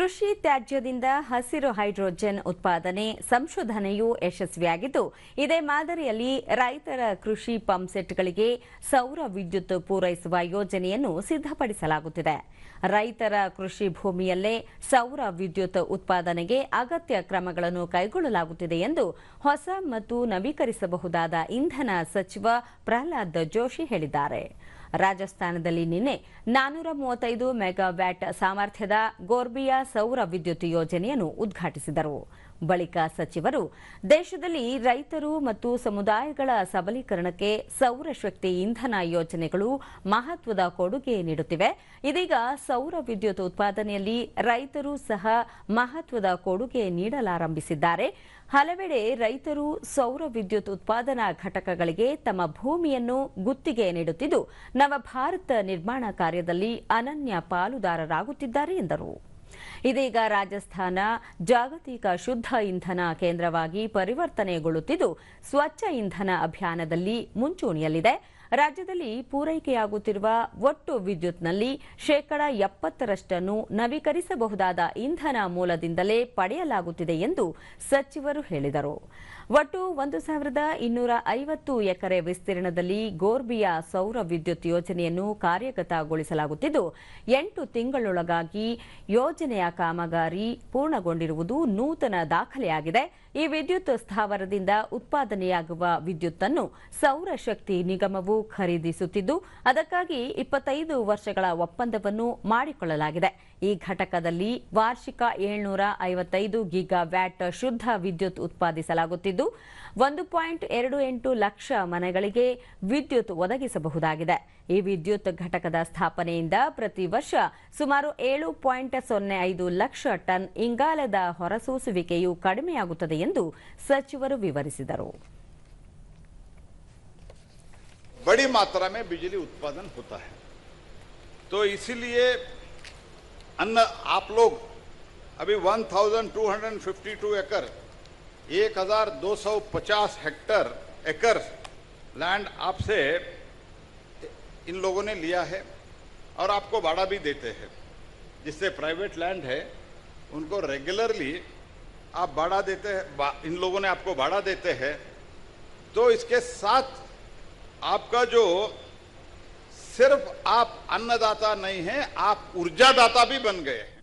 ಕೃಷಿ ತ್ಯಾಜ್ಯದಿಂದ ಹಸಿರು ಹೈಡ್ರೋಜನ್ ಉತ್ಪಾದನೆ ಸಂಶೋಧನೆಯು ಯಶಸ್ವಿಯಾಗಿದ್ದು, ಇದೇ ಮಾದರಿಯಲ್ಲಿ ರೈತರ ಕೃಷಿ ಪಂಪ್ಸೆಟ್ಗಳಿಗೆ ಸೌರ ವಿದ್ಯುತ್ ಪೂರೈಸುವ ಯೋಜನೆಯನ್ನು ಸಿದ್ಧಪಡಿಸಲಾಗುತ್ತಿದೆ. ರೈತರ ಕೃಷಿ ಭೂಮಿಯಲ್ಲೇ ಸೌರ ವಿದ್ಯುತ್ ಉತ್ಪಾದನೆಗೆ ಅಗತ್ಯ ಕ್ರಮಗಳನ್ನು ಕೈಗೊಳ್ಳಲಾಗುತ್ತಿದೆ ಎಂದು ಹೊಸ ಮತ್ತು ನವೀಕರಿಸಬಹುದಾದ ಇಂಧನ ಸಚಿವ ಪ್ರಹ್ಲಾದ್ ಜೋಶಿ ಹೇಳಿದ್ದಾರೆ. ರಾಜಸ್ಥಾನದಲ್ಲಿ ನಿನ್ನೆ ನಾನೂರ ಮೂವತ್ತೈದು ಮೆಗಾವ್ಯಾಟ್ ಸಾಮರ್ಥ್ಯದ ಗೋರ್ಬಿಯಾ ಸೌರ ವಿದ್ಯುತ್ ಯೋಜನೆಯನ್ನು ಉದ್ಘಾಟಿಸಿದರು. ಬಳಿಕ ಸಚಿವರು, ದೇಶದಲ್ಲಿ ರೈತರು ಮತ್ತು ಸಮುದಾಯಗಳ ಸಬಲೀಕರಣಕ್ಕೆ ಸೌರಶಕ್ತಿ ಇಂಧನ ಯೋಜನೆಗಳು ಮಹತ್ವದ ಕೊಡುಗೆ ನೀಡುತ್ತಿವೆ. ಇದೀಗ ಸೌರ ವಿದ್ಯುತ್ ಉತ್ಪಾದನೆಯಲ್ಲಿ ರೈತರು ಸಹ ಮಹತ್ವದ ಕೊಡುಗೆ ನೀಡಲಾರಂಭಿಸಿದ್ದಾರೆ. ಹಲವೆಡೆ ರೈತರು ಸೌರ ವಿದ್ಯುತ್ ಉತ್ಪಾದನಾ ಘಟಕಗಳಿಗೆ ತಮ್ಮ ಭೂಮಿಯನ್ನು ಗುತ್ತಿಗೆ ನೀಡುತ್ತಿದ್ದು, ನವಭಾರತ ನಿರ್ಮಾಣ ಕಾರ್ಯದಲ್ಲಿ ಅನನ್ಯ ಪಾಲುದಾರರಾಗುತ್ತಿದ್ದಾರೆ ಎಂದರು. ಇದೀಗ ರಾಜಸ್ಥಾನ ಜಾಗತಿಕ ಶುದ್ಧ ಇಂಧನ ಕೇಂದ್ರವಾಗಿ ಪರಿವರ್ತನೆಗೊಳ್ಳುತ್ತಿದ್ದು ಸ್ವಚ್ಛ ಇಂಧನ ಅಭಿಯಾನದಲ್ಲಿ ಮುಂಚೂಣಿಯಲ್ಲಿದೆ. ರಾಜ್ಯದಲ್ಲಿ ಪೂರೈಕೆಯಾಗುತ್ತಿರುವ ಒಟ್ಟು ವಿದ್ಯುತ್ನಲ್ಲಿ ಶೇಕಡ ಎಪ್ಪತ್ತರಷ್ಟನ್ನು ನವೀಕರಿಸಬಹುದಾದ ಇಂಧನ ಮೂಲದಿಂದಲೇ ಪಡೆಯಲಾಗುತ್ತಿದೆ ಎಂದು ಸಚಿವರು ಹೇಳಿದರು. ಒಟ್ಟು ಒಂದು ಸಾವಿರದ ಇನ್ನೂರ ಐವತ್ತು ಎಕರೆ ವಿಸ್ತೀರ್ಣದಲ್ಲಿ ಗೋರ್ಬಿಯಾ ಸೌರ ವಿದ್ಯುತ್ ಯೋಜನೆಯನ್ನು ಕಾರ್ಯಗತಗೊಳಿಸಲಾಗುತ್ತಿದ್ದು, ಎಂಟು ತಿಂಗಳೊಳಗಾಗಿ ಯೋಜನೆಯ ಕಾಮಗಾರಿ ಪೂರ್ಣಗೊಂಡಿರುವುದು ನೂತನ ದಾಖಲೆಯಾಗಿದೆ. ಈ ವಿದ್ಯುತ್ ಸ್ಥಾವರದಿಂದ ಉತ್ಪಾದನೆಯಾಗುವ ವಿದ್ಯುತ್ತನ್ನು ಸೌರಶಕ್ತಿ ನಿಗಮವು ಖರೀದಿಸುತ್ತಿದ್ದು, ಅದಕ್ಕಾಗಿ ಇಪ್ಪತ್ತೈದು ವರ್ಷಗಳ ಒಪ್ಪಂದವನ್ನು ಮಾಡಿಕೊಳ್ಳಲಾಗಿದೆ. ಈ ಘಟಕದಲ್ಲಿ ವಾರ್ಷಿಕ ಏಳ್ನೂರ ಐವತ್ತೈದು ಗಿಗಾ ವ್ಯಾಟ್ ಶುದ್ಧ ವಿದ್ಯುತ್ ಉತ್ಪಾದಿಸಲಾಗುತ್ತಿದ್ದು, ಒಂದು ಪಾಯಿಂಟ್ ಎರಡು ಎಂಟು ಲಕ್ಷ ಮನೆಗಳಿಗೆ ವಿದ್ಯುತ್ ಒದಗಿಸಬಹುದಾಗಿದೆ. ಈ ವಿದ್ಯುತ್ ಘಟಕದ ಸ್ಥಾಪನೆಯಿಂದ ಪ್ರತಿ ವರ್ಷ ಸುಮಾರು ಏಳು ಪಾಯಿಂಟ್ ಸೊನ್ನೆ ಐದು ಲಕ್ಷ ಟನ್ ಇಂಗಾಲದ ಹೊರಸೂಸುವಿಕೆಯು ಕಡಿಮೆಯಾಗುತ್ತದೆ ಎಂದು ಸಚಿವರು ವಿವರಿಸಿದರು. बड़ी मात्रा में बिजली उत्पादन होता है। तो इसीलिए अन्न आप लोग अभी 1252 एकड़ 1250 हेक्टर एकड़ लैंड आपसे इन लोगों ने लिया है और आपको भाड़ा भी देते हैं। जिससे प्राइवेट लैंड है, उनको रेगुलरली आप भाड़ा देते हैं इन लोगों ने आपको भाड़ा देते हैं। तो इसके साथ आपका जो सिर्फ़ आप अन्नदाता नहीं हैं आप ऊर्जादाता भी बन गए हैं।